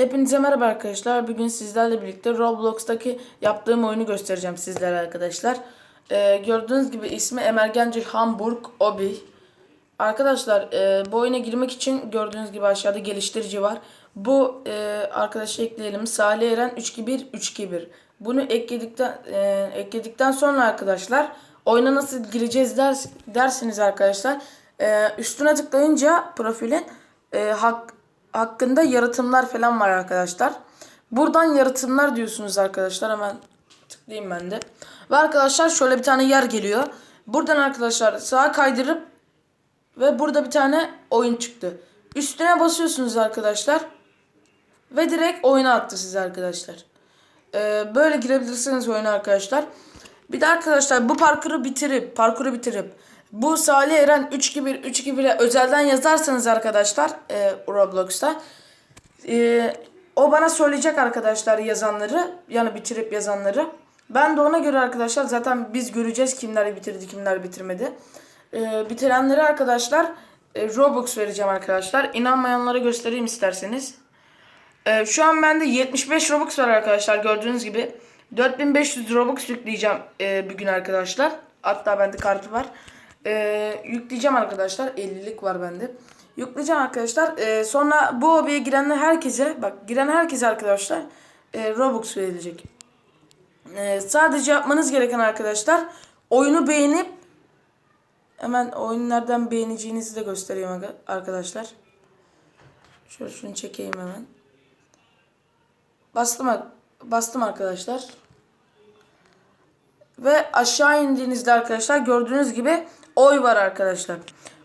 Hepinize merhaba arkadaşlar. Bugün sizlerle birlikte Roblox'taki yaptığım oyunu göstereceğim sizlere arkadaşlar. Ee, gördüğünüz gibi ismi Emergenci Hamburg Obi. Arkadaşlar e, bu oyuna girmek için gördüğünüz gibi aşağıda geliştirici var. Bu e, arkadaşı ekleyelim. Salih Eren 321 321. Bunu ekledikten e, ekledikten sonra arkadaşlar oyuna nasıl gireceğiz ders, dersiniz arkadaşlar. E, üstüne tıklayınca profilin e, hak, hakkında yaratımlar falan var arkadaşlar. Buradan yaratımlar diyorsunuz arkadaşlar. Hemen tıklayayım ben de. Ve arkadaşlar şöyle bir tane yer geliyor. Buradan arkadaşlar sağa kaydırıp ve burada bir tane oyun çıktı. Üstüne basıyorsunuz arkadaşlar. Ve direkt oyuna attı size arkadaşlar. Ee, böyle girebilirsiniz oyuna arkadaşlar. Bir de arkadaşlar bu parkuru bitirip parkuru bitirip bu Salih Eren 321 321'e özelden yazarsanız arkadaşlar e, Roblox'ta e, o bana söyleyecek arkadaşlar yazanları yani bitirip yazanları. Ben de ona göre arkadaşlar zaten biz göreceğiz kimler bitirdi kimler bitirmedi. E, bitirenlere arkadaşlar e, Robux vereceğim arkadaşlar. İnanmayanlara göstereyim isterseniz. Ee, şu an bende 75 Robux var arkadaşlar gördüğünüz gibi. 4500 Robux yükleyeceğim e, bir gün arkadaşlar. Hatta bende kartı var. Ee, yükleyeceğim arkadaşlar. 50'lik var bende. Yükleyeceğim arkadaşlar. Ee, sonra bu hobiye girenler herkese bak giren herkese arkadaşlar e, Robux verilecek. Ee, sadece yapmanız gereken arkadaşlar oyunu beğenip hemen oyunu nereden beğeneceğinizi de göstereyim arkadaşlar. Şöyle şunu çekeyim hemen. Bastım bastım arkadaşlar. Ve aşağı indiğinizde arkadaşlar gördüğünüz gibi oy var arkadaşlar.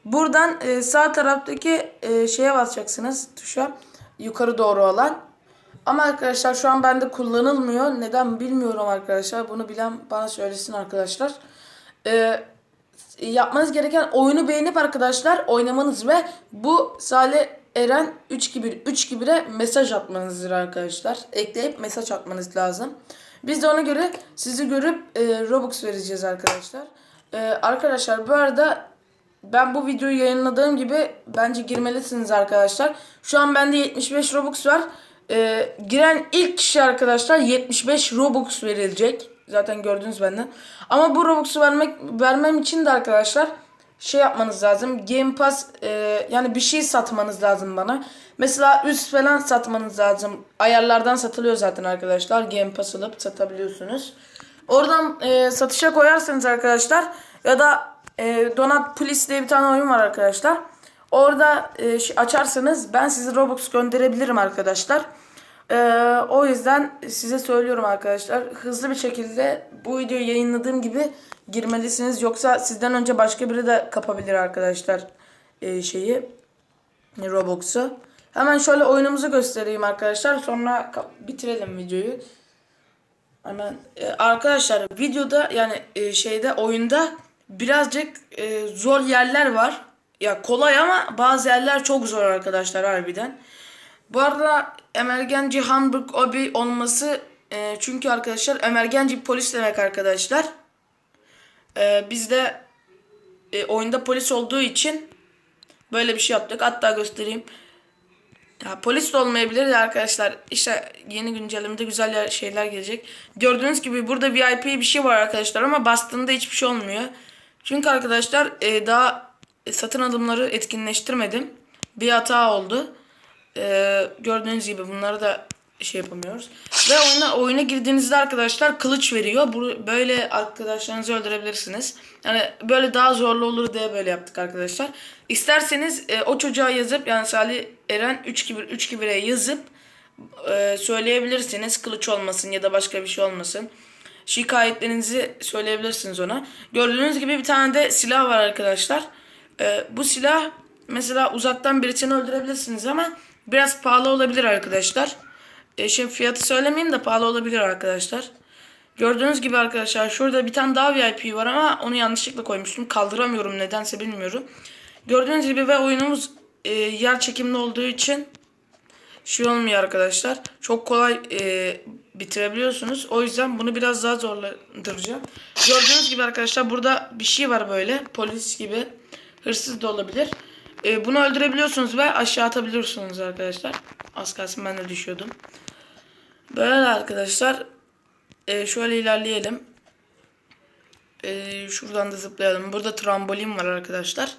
Buradan e, sağ taraftaki e, şeye basacaksınız tuşa yukarı doğru olan. Ama arkadaşlar şu an bende kullanılmıyor. Neden bilmiyorum arkadaşlar. Bunu bilen bana söylesin arkadaşlar. E, yapmanız gereken oyunu beğenip arkadaşlar oynamanız ve bu Salih Eren 3 gibi 3 gibire mesaj atmanızdır arkadaşlar. Ekleyip mesaj atmanız lazım. Biz de ona göre sizi görüp e, Robux vereceğiz arkadaşlar. E, arkadaşlar bu arada ben bu videoyu yayınladığım gibi bence girmelisiniz arkadaşlar. Şu an bende 75 Robux var. E, giren ilk kişi arkadaşlar 75 Robux verilecek. Zaten gördünüz benden. Ama bu Robux'u vermek vermem için de arkadaşlar şey yapmanız lazım. Game Pass e, yani bir şey satmanız lazım bana. Mesela üst falan satmanız lazım. Ayarlardan satılıyor zaten arkadaşlar. Game Pass alıp satabiliyorsunuz. Oradan e, satışa koyarsanız arkadaşlar ya da e, Donat Please diye bir tane oyun var arkadaşlar. Orada e, açarsanız ben size Robux gönderebilirim arkadaşlar. Ee, o yüzden size söylüyorum arkadaşlar. Hızlı bir şekilde bu videoyu yayınladığım gibi girmelisiniz. Yoksa sizden önce başka biri de kapabilir arkadaşlar ee, şeyi Robux'u. Hemen şöyle oyunumuzu göstereyim arkadaşlar. Sonra bitirelim videoyu. Hemen e, arkadaşlar videoda yani e, şeyde oyunda birazcık e, zor yerler var. Ya kolay ama bazı yerler çok zor arkadaşlar harbiden. Bu arada Emergenci Hamburg Obi olması e, çünkü arkadaşlar Emergenci polis demek arkadaşlar. E, biz de e, oyunda polis olduğu için böyle bir şey yaptık. Hatta göstereyim. Ya polis de olmayabilir de arkadaşlar. İşte yeni güncellemede güzel şeyler gelecek. Gördüğünüz gibi burada VIP bir şey var arkadaşlar ama bastığında hiçbir şey olmuyor. Çünkü arkadaşlar e, daha satın alımları etkinleştirmedim. Bir hata oldu. E, gördüğünüz gibi bunları da şey yapamıyoruz. Ve oyuna, oyuna girdiğinizde arkadaşlar kılıç veriyor. Bu, böyle arkadaşlarınızı öldürebilirsiniz. Yani böyle daha zorlu olur diye böyle yaptık arkadaşlar. İsterseniz e, o çocuğa yazıp yani Salih Eren 3 gibi 3 gibi yazıp e, söyleyebilirsiniz. Kılıç olmasın ya da başka bir şey olmasın. Şikayetlerinizi söyleyebilirsiniz ona. Gördüğünüz gibi bir tane de silah var arkadaşlar. E, bu silah mesela uzaktan birisini öldürebilirsiniz ama biraz pahalı olabilir arkadaşlar. E, şimdi fiyatı söylemeyeyim de pahalı olabilir arkadaşlar. Gördüğünüz gibi arkadaşlar şurada bir tane daha VIP var ama onu yanlışlıkla koymuştum. Kaldıramıyorum nedense bilmiyorum. Gördüğünüz gibi ve oyunumuz e, yer çekimli olduğu için şey olmuyor arkadaşlar. Çok kolay e, bitirebiliyorsunuz. O yüzden bunu biraz daha zorlandıracağım. Gördüğünüz gibi arkadaşlar burada bir şey var böyle. Polis gibi. Hırsız da olabilir. e, bunu öldürebiliyorsunuz ve aşağı atabiliyorsunuz arkadaşlar. Az kalsın ben de düşüyordum. Böyle arkadaşlar. E, şöyle ilerleyelim. E, şuradan da zıplayalım. Burada trambolin var arkadaşlar.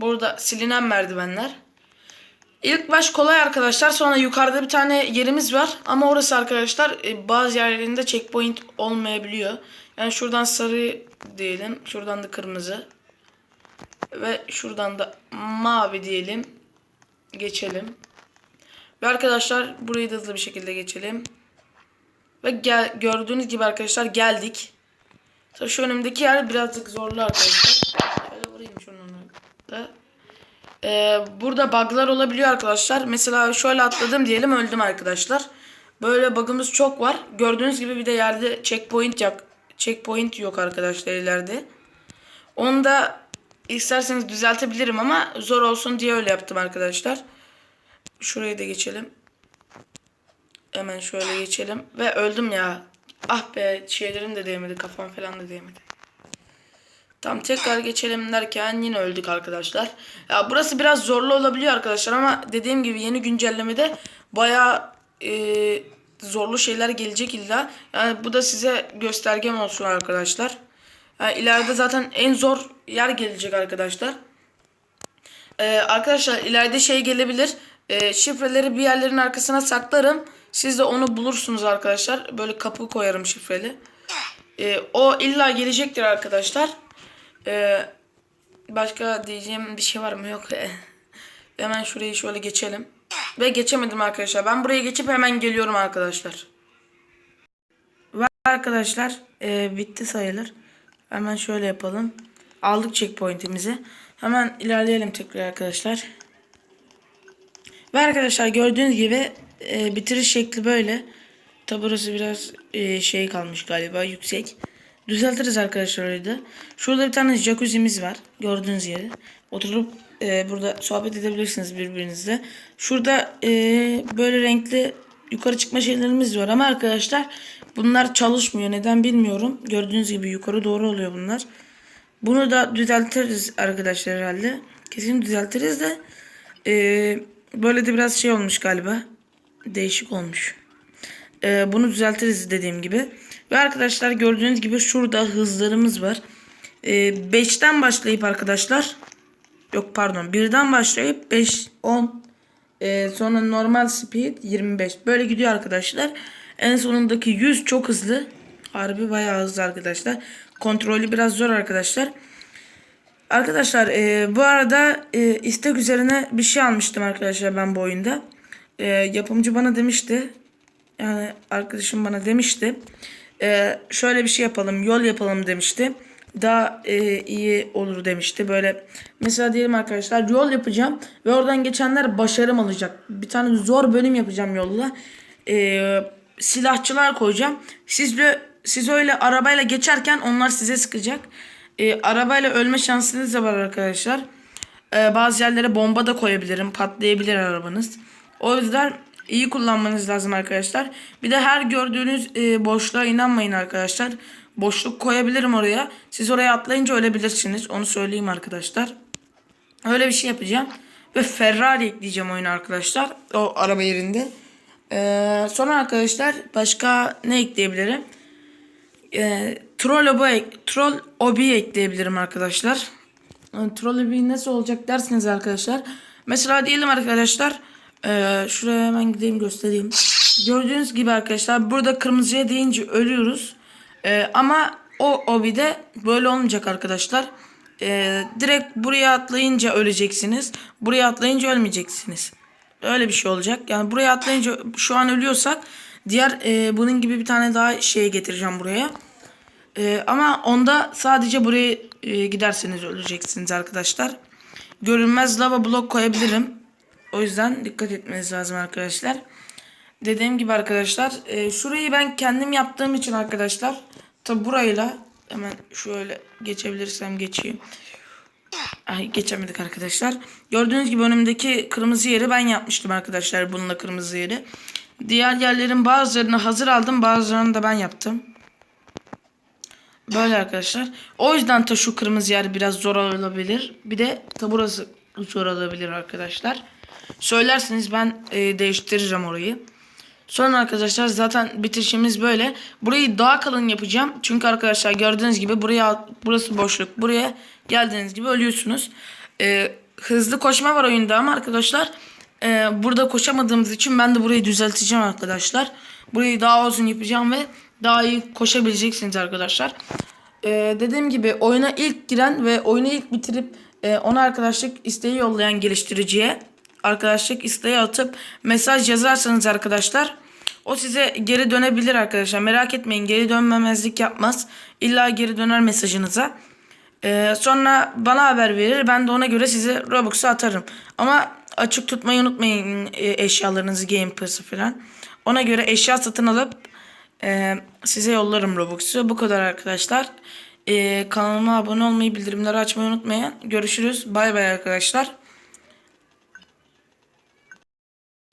Burada silinen merdivenler. İlk baş kolay arkadaşlar. Sonra yukarıda bir tane yerimiz var. Ama orası arkadaşlar e, bazı yerlerinde checkpoint olmayabiliyor. Yani şuradan sarı diyelim. Şuradan da kırmızı. Ve şuradan da mavi diyelim. Geçelim. Ve arkadaşlar burayı da hızlı bir şekilde geçelim. Ve gel, gördüğünüz gibi arkadaşlar geldik. Tabii şu önümdeki yer birazcık zorlu arkadaşlar. Şöyle vurayım şunu da. Ee, burada bug'lar olabiliyor arkadaşlar. Mesela şöyle atladım diyelim öldüm arkadaşlar. Böyle bug'ımız çok var. Gördüğünüz gibi bir de yerde checkpoint yok. Checkpoint yok arkadaşlar ileride. Onu da isterseniz düzeltebilirim ama zor olsun diye öyle yaptım arkadaşlar. Şurayı da geçelim. Hemen şöyle geçelim. Ve öldüm ya. Ah be şeylerim de değmedi. Kafam falan da değmedi. Tam tekrar geçelim derken yine öldük arkadaşlar. Ya burası biraz zorlu olabiliyor arkadaşlar ama dediğim gibi yeni güncellemede bayağı e, zorlu şeyler gelecek illa. Yani bu da size göstergem olsun arkadaşlar. Yani ileride zaten en zor yer gelecek arkadaşlar. Ee, arkadaşlar ileride şey gelebilir. Ee, şifreleri bir yerlerin arkasına saklarım. Siz de onu bulursunuz arkadaşlar. Böyle kapı koyarım şifreli. Ee, o illa gelecektir arkadaşlar. Ee, başka diyeceğim bir şey var mı? Yok. hemen şurayı şöyle geçelim. Ve geçemedim arkadaşlar. Ben buraya geçip hemen geliyorum arkadaşlar. Ve arkadaşlar e, bitti sayılır. Hemen şöyle yapalım. Aldık checkpoint'imizi. Hemen ilerleyelim tekrar arkadaşlar. Ve arkadaşlar gördüğünüz gibi e, bitiriş şekli böyle. Tabi burası biraz e, şey kalmış galiba yüksek. Düzeltiriz arkadaşlar orayı da. Şurada bir tane jacuzzi'miz var. Gördüğünüz yeri. Oturup e, burada sohbet edebilirsiniz birbirinizle. Şurada e, böyle renkli yukarı çıkma şeylerimiz var ama arkadaşlar bunlar çalışmıyor. Neden bilmiyorum. Gördüğünüz gibi yukarı doğru oluyor bunlar. Bunu da düzeltiriz arkadaşlar herhalde. Kesin düzeltiriz de e, böyle de biraz şey olmuş galiba. Değişik olmuş. E, bunu düzeltiriz dediğim gibi. Ve arkadaşlar gördüğünüz gibi şurada hızlarımız var. 5'ten başlayıp arkadaşlar yok pardon 1'den başlayıp 5 10 e, sonra normal speed 25 böyle gidiyor arkadaşlar. En sonundaki 100 çok hızlı. Harbi bayağı hızlı arkadaşlar. Kontrolü biraz zor arkadaşlar. Arkadaşlar e, bu arada e, istek üzerine bir şey almıştım arkadaşlar ben bu oyunda. E, yapımcı bana demişti. Yani arkadaşım bana demişti. E, şöyle bir şey yapalım yol yapalım demişti. Daha e, iyi olur demişti. Böyle mesela diyelim arkadaşlar yol yapacağım ve oradan geçenler başarım alacak. Bir tane zor bölüm yapacağım yolla. E, silahçılar koyacağım. Siz de siz öyle arabayla geçerken onlar size sıkacak. E, arabayla ölme şansınız da var arkadaşlar. E, bazı yerlere bomba da koyabilirim. Patlayabilir arabanız. O yüzden iyi kullanmanız lazım arkadaşlar. Bir de her gördüğünüz e, boşluğa inanmayın arkadaşlar. Boşluk koyabilirim oraya. Siz oraya atlayınca ölebilirsiniz. Onu söyleyeyim arkadaşlar. Öyle bir şey yapacağım. Ve Ferrari ekleyeceğim oyuna arkadaşlar. O araba yerinde. Ee, sonra arkadaşlar başka ne ekleyebilirim? Ee, troll obi, troll obi ekleyebilirim arkadaşlar. Yani troll obi nasıl olacak dersiniz arkadaşlar. Mesela diyelim arkadaşlar. E, şuraya hemen gideyim göstereyim. Gördüğünüz gibi arkadaşlar burada kırmızıya deyince ölüyoruz. E, ama o obide böyle olmayacak arkadaşlar. E, direkt buraya atlayınca öleceksiniz. Buraya atlayınca ölmeyeceksiniz. Öyle bir şey olacak. Yani buraya atlayınca şu an ölüyorsak diğer e, bunun gibi bir tane daha şey getireceğim buraya. E, ama onda sadece buraya e, giderseniz öleceksiniz arkadaşlar. Görünmez lava blok koyabilirim. O yüzden dikkat etmeniz lazım arkadaşlar. Dediğim gibi arkadaşlar e, şurayı ben kendim yaptığım için arkadaşlar tabi burayla hemen şöyle geçebilirsem geçeyim. Ay geçemedik arkadaşlar. Gördüğünüz gibi önümdeki kırmızı yeri ben yapmıştım arkadaşlar. Bununla kırmızı yeri. Diğer yerlerin bazılarını hazır aldım. Bazılarını da ben yaptım. Böyle arkadaşlar. O yüzden ta şu kırmızı yer biraz zor olabilir. Bir de ta burası uçur olabilir arkadaşlar. Söylerseniz ben e, değiştiririm orayı. Sonra arkadaşlar zaten bitirişimiz böyle. Burayı daha kalın yapacağım. Çünkü arkadaşlar gördüğünüz gibi buraya burası boşluk. Buraya geldiğiniz gibi ölüyorsunuz. Ee, hızlı koşma var oyunda ama arkadaşlar e, burada koşamadığımız için ben de burayı düzelteceğim arkadaşlar. Burayı daha uzun yapacağım ve daha iyi koşabileceksiniz arkadaşlar. Ee, dediğim gibi oyuna ilk giren ve oyunu ilk bitirip e, ona arkadaşlık isteği yollayan geliştiriciye arkadaşlık isteği atıp mesaj yazarsanız arkadaşlar o size geri dönebilir arkadaşlar. Merak etmeyin geri dönmemezlik yapmaz. İlla geri döner mesajınıza. Ee, sonra bana haber verir. Ben de ona göre size Robux'u atarım. Ama açık tutmayı unutmayın e, eşyalarınızı Game Pass'ı falan. Ona göre eşya satın alıp e, size yollarım Robux'u. Bu kadar arkadaşlar. E, kanalıma abone olmayı, bildirimleri açmayı unutmayın. Görüşürüz. Bay bay arkadaşlar.